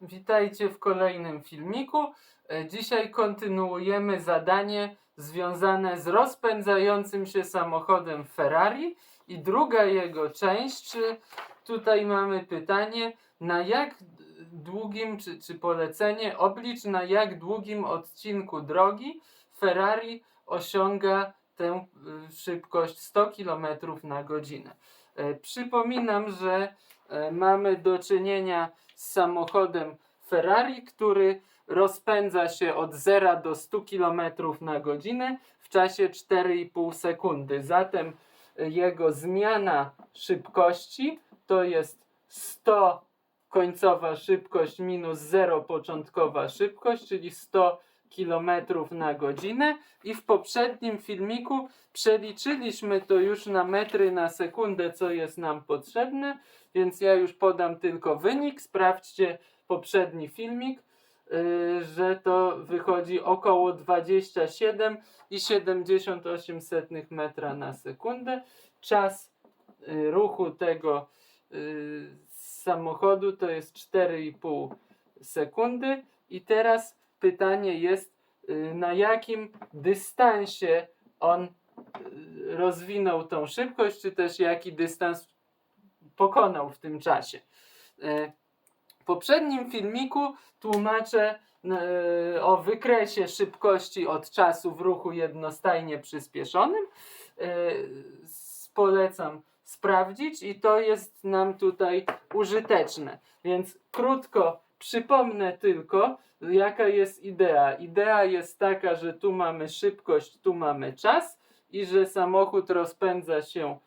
Witajcie w kolejnym filmiku. E, Dzisiaj kontynuujemy zadanie związane z rozpędzającym się samochodem Ferrari i druga jego część. Czy tutaj mamy pytanie, na jak długim, czy, czy polecenie, oblicz na jak długim odcinku drogi Ferrari osiąga tę y, szybkość 100 km na godzinę. E, Przypominam, że e, mamy do czynienia z samochodem Ferrari, który rozpędza się od 0 do 100 km na godzinę w czasie 4,5 sekundy. Zatem e, jego zmiana szybkości to jest 100 końcowa szybkość minus 0 początkowa szybkość, czyli 100 km na godzinę i w poprzednim filmiku przeliczyliśmy to już na metry na sekundę, co jest nam potrzebne, więc ja już podam tylko wynik. Sprawdźcie poprzedni filmik, yy, że to wychodzi około 27,78 metra na sekundę. Czas yy, ruchu tego yy, samochodu to jest 4,5 sekundy. I teraz pytanie jest, yy, na jakim dystansie on yy, rozwinął tą szybkość, czy też jaki dystans pokonał w tym czasie. Yy, W poprzednim filmiku tłumaczę o wykresie szybkości od czasu w ruchu jednostajnie przyspieszonym. Polecam sprawdzić i to jest nam tutaj użyteczne. Więc krótko przypomnę tylko, jaka jest idea. Idea jest taka, że tu mamy szybkość, tu mamy czas i że samochód rozpędza się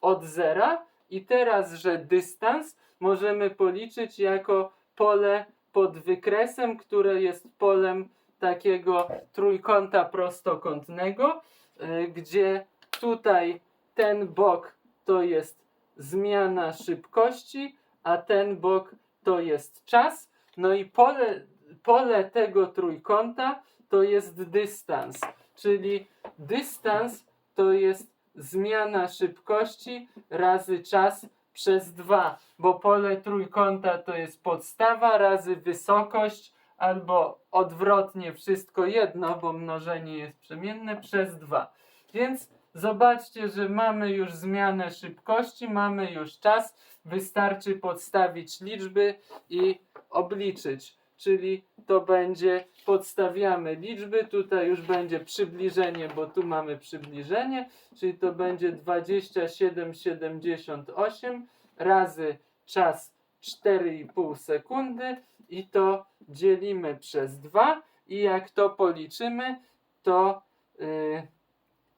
od zera i teraz, że dystans możemy policzyć jako pole pod wykresem, które jest polem takiego trójkąta prostokątnego, y, gdzie tutaj ten bok to jest zmiana szybkości, a ten bok to jest czas. No i pole, pole tego trójkąta to jest dystans, czyli dystans to jest zmiana szybkości razy czas przez 2, bo pole trójkąta to jest podstawa razy wysokość, albo odwrotnie wszystko jedno, bo mnożenie jest przemienne przez 2. Więc zobaczcie, że mamy już zmianę szybkości, mamy już czas, wystarczy podstawić liczby i obliczyć. Czyli to będzie, podstawiamy liczby, tutaj już będzie przybliżenie, bo tu mamy przybliżenie, czyli to będzie 27,78 razy czas 4,5 sekundy. I to dzielimy przez 2 i jak to policzymy, to yy,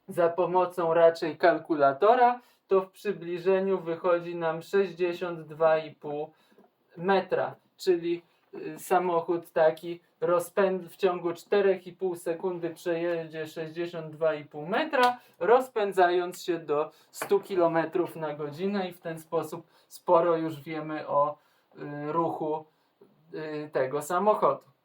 za pomocą raczej kalkulatora, to w przybliżeniu wychodzi nam 62,5 metra, czyli y, samochód taki rozpęd w ciągu 4,5 sekundy przejedzie 62,5 metra, rozpędzając się do 100 km na godzinę i w ten sposób sporo już wiemy o y, ruchu y, tego samochodu.